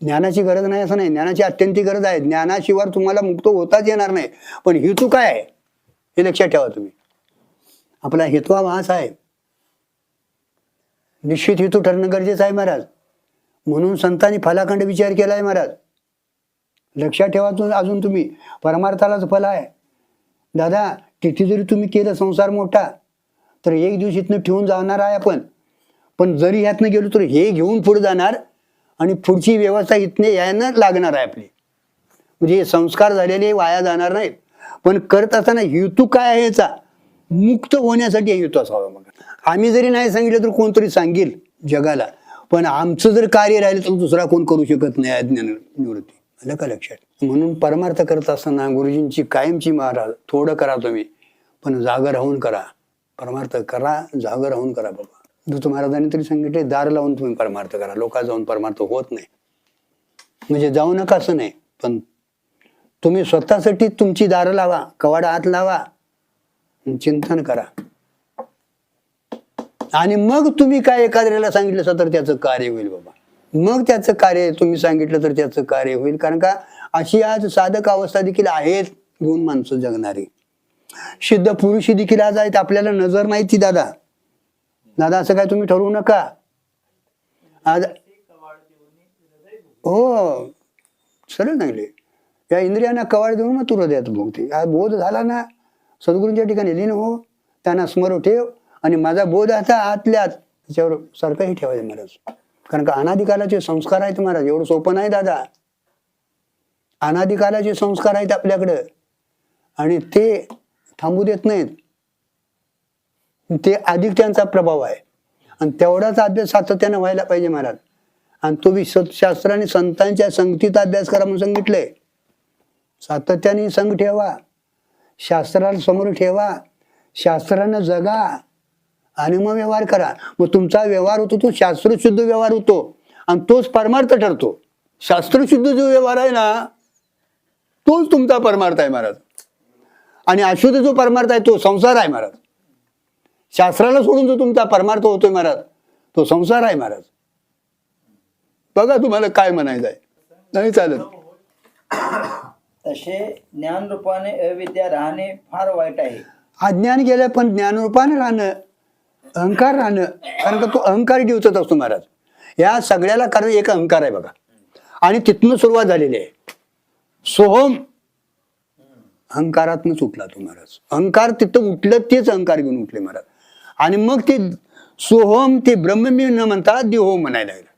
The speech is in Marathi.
ज्ञानाची गरज नाही असं नाही. ज्ञानाची अत्यंत गरज आहे. ज्ञानाशिवाय तुम्हाला मुक्त होताच येणार नाही. पण हेतू काय आहे? हे लक्षात ठेवा तुम्ही. आपला हेतू हा हाच आहे. निश्चित हेतू ठरणं गरजेचं आहे महाराज. म्हणून संतांनी फलाखंड विचार केला आहे महाराज. लक्षात ठेवा तू अजून तुम्ही. परमार्थालाच फल आहे. दादा तिथे जरी तुम्ही केलं संसार मोठा तर एक दिवस इथनं ठेवून जाणार आहे आपण. पण जरी ह्यातनं गेलो तर हे घेऊन पुढे जाणार आणि पुढची व्यवस्था इथने यायनं लागणार आहे आपली. म्हणजे हे संस्कार झालेले वाया जाणार नाहीत. पण करत असताना हेतू काय आहे याचा? मुक्त होण्यासाठी हेतू असावा मग आम्ही जरी नाही सांगितलं तर कोणतरी सांगेल जगाला. पण आमचं जर कार्य राहिलं तर दुसरा कोण करू शकत नाही अज्ञान निवृत्ती. आलं का लक्षात? म्हणून परमार्थ करत असताना गुरुजींची कायमची महाराज थोडं करा तुम्ही. पण जागर राहून करा. परमार्थ करा जागर राहून करा बाबा. दूत महाराजांनी तरी सांगितले दार लावून तुम्ही परमार्थ करा लोका जाऊन परमार्थ होत नाही. म्हणजे जाऊ नका असं नाही पण तुम्ही स्वतःसाठी तुमची दारं लावा कवाडा हात लावा चिंतन करा. आणि मग तुम्ही काय एखाद्याला सांगितलं तर त्याचं कार्य होईल बाबा. मग त्याचं कार्य तुम्ही सांगितलं तर त्याचं कार्य होईल कारण का अशी आज साधक अवस्था देखील आहेत गुण माणसं जगणारी. सिद्ध पुरुषी देखील आज आहेत आपल्याला नजर नाही ती दादा. दादा असं काय तुम्ही ठरवू नका. आज हो सरळ सांगले. या इंद्रियांना कवाड देऊन मग तू हृदयात भोगते. हा बोध झाला ना सद्गुरूंच्या ठिकाणी लीन हो त्यांना स्मरण ठेव आणि माझा बोध आता आतल्यात. त्याच्यावर सारखंही ठेवायचं महाराज. कारण का अनादिकालाचे संस्कार आहेत महाराज. एवढं सोपं नाही दादा. अनादिकालाचे संस्कार आहेत आपल्याकडं. आणि ते थांबू देत नाहीत. ते अधिक त्यांचा प्रभाव आहे. आणि तेवढाच अभ्यास सातत्यानं व्हायला पाहिजे महाराज. आणि तो बी सतशास्त्राने संतांच्या संगतीचा अभ्यास करा म्हणून सांगितलंय सातत्याने संघ ठेवा. शास्त्राला समोर ठेवा. शास्त्रानं जगा. आणि मग व्यवहार करा. मग तुमचा व्यवहार होतो तो शास्त्रशुद्ध व्यवहार होतो. आणि तोच परमार्थ ठरतो. शास्त्रशुद्ध जो व्यवहार आहे ना तोच तुमचा परमार्थ आहे महाराज. आणि अशुद्ध जो परमार्थ आहे तो संसार आहे महाराज. शास्त्राला सोडून जो तुमचा परमार्थ होतोय महाराज तो संसार आहे महाराज. बघा तुम्हाला काय म्हणायचं आहे. नाही चालत. तसे ज्ञान रूपाने अविद्या राहणे फार वाईट आहे. अज्ञान गेलं पण ज्ञानरूपाने राहणं अहंकार राहणं कारण का तो अहंकार दिवसत असतो महाराज. या सगळ्याला कारण एक अहंकार आहे बघा. आणि तिथनं सुरुवात झालेली आहे. सोहम अहंकारातनं उठला तो महाराज. अहंकार तिथं उठलं तेच अहंकार घेऊन उठले महाराज. आणि मग ते सोहम ते ब्रह्म न म्हणता देहो म्हणायला लागलं.